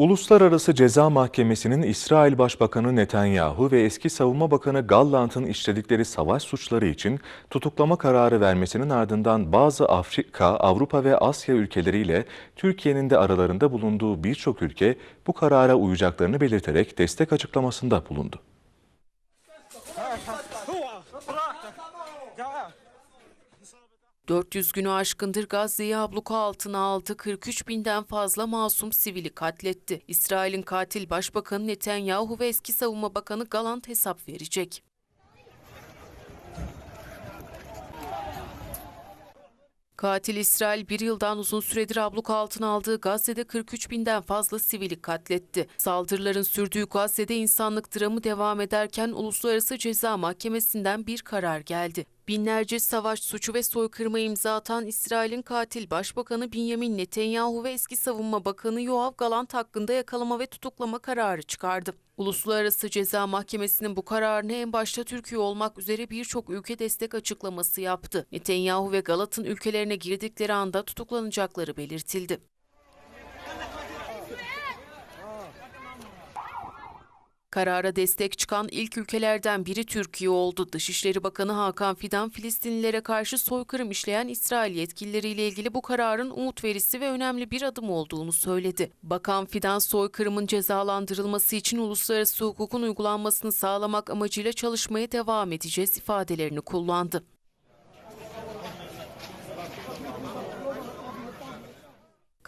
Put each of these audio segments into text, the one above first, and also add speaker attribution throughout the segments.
Speaker 1: Uluslararası Ceza Mahkemesi'nin İsrail Başbakanı Netanyahu ve eski Savunma Bakanı Gallant'ın işledikleri savaş suçları için tutuklama kararı vermesinin ardından bazı Afrika, Avrupa ve Asya ülkeleriyle Türkiye'nin de aralarında bulunduğu birçok ülke bu karara uyacaklarını belirterek destek açıklamasında bulundu.
Speaker 2: 400 günü aşkındır Gazze'yi abluka altına aldı. 43 binden fazla masum sivili katletti. İsrail'in katil başbakanı Netanyahu ve eski savunma bakanı Galant hesap verecek. Katil İsrail bir yıldan uzun süredir abluka altına aldığı Gazze'de 43 binden fazla sivili katletti. Saldırıların sürdüğü Gazze'de insanlık dramı devam ederken Uluslararası Ceza Mahkemesi'nden bir karar geldi. Binlerce savaş suçu ve soykırıma imza atan İsrail'in katil başbakanı Benjamin Netanyahu ve eski savunma bakanı Yoav Galant hakkında yakalama ve tutuklama kararı çıkardı. Uluslararası Ceza Mahkemesi'nin bu kararını en başta Türkiye olmak üzere birçok ülke destek açıklaması yaptı. Netanyahu ve Galat'ın ülkelerine girdikleri anda tutuklanacakları belirtildi. Karara destek çıkan ilk ülkelerden biri Türkiye oldu. Dışişleri Bakanı Hakan Fidan, Filistinlilere karşı soykırım işleyen İsrail yetkilileriyle ilgili bu kararın umut verisi ve önemli bir adım olduğunu söyledi. Bakan Fidan, soykırımın cezalandırılması için uluslararası hukukun uygulanmasını sağlamak amacıyla çalışmaya devam edeceğiz ifadelerini kullandı.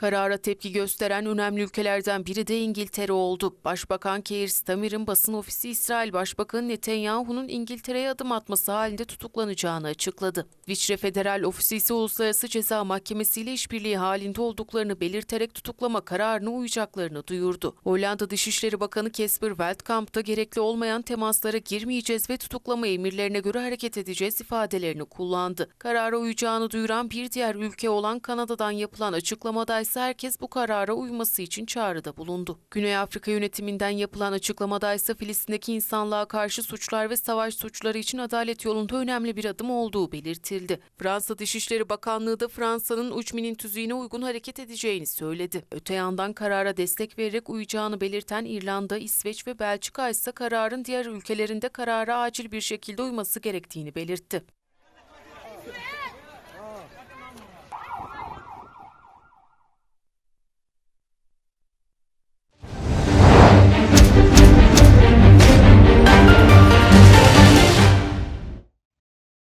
Speaker 2: Karara tepki gösteren önemli ülkelerden biri de İngiltere oldu. Başbakan Keir Starmer'ın basın ofisi İsrail Başbakanı Netanyahu'nun İngiltere'ye adım atması halinde tutuklanacağını açıkladı. Viçre Federal Ofisi ise Uluslararası Ceza Mahkemesi ile işbirliği halinde olduklarını belirterek tutuklama kararına uyacaklarını duyurdu. Hollanda Dışişleri Bakanı Casper Veldkamp da gerekli olmayan temaslara girmeyeceğiz ve tutuklama emirlerine göre hareket edeceğiz ifadelerini kullandı. Karara uyacağını duyuran bir diğer ülke olan Kanada'dan yapılan açıklamada ise herkes bu karara uyması için çağrıda bulundu. Güney Afrika yönetiminden yapılan açıklamada ise Filistin'deki insanlığa karşı suçlar ve savaş suçları için adalet yolunda önemli bir adım olduğu belirtildi. Fransa Dışişleri Bakanlığı da Fransa'nın uçminin tüzüğüne uygun hareket edeceğini söyledi. Öte yandan karara destek vererek uyacağını belirten İrlanda, İsveç ve Belçika ise kararın diğer ülkelerinde karara acil bir şekilde uyması gerektiğini belirtti.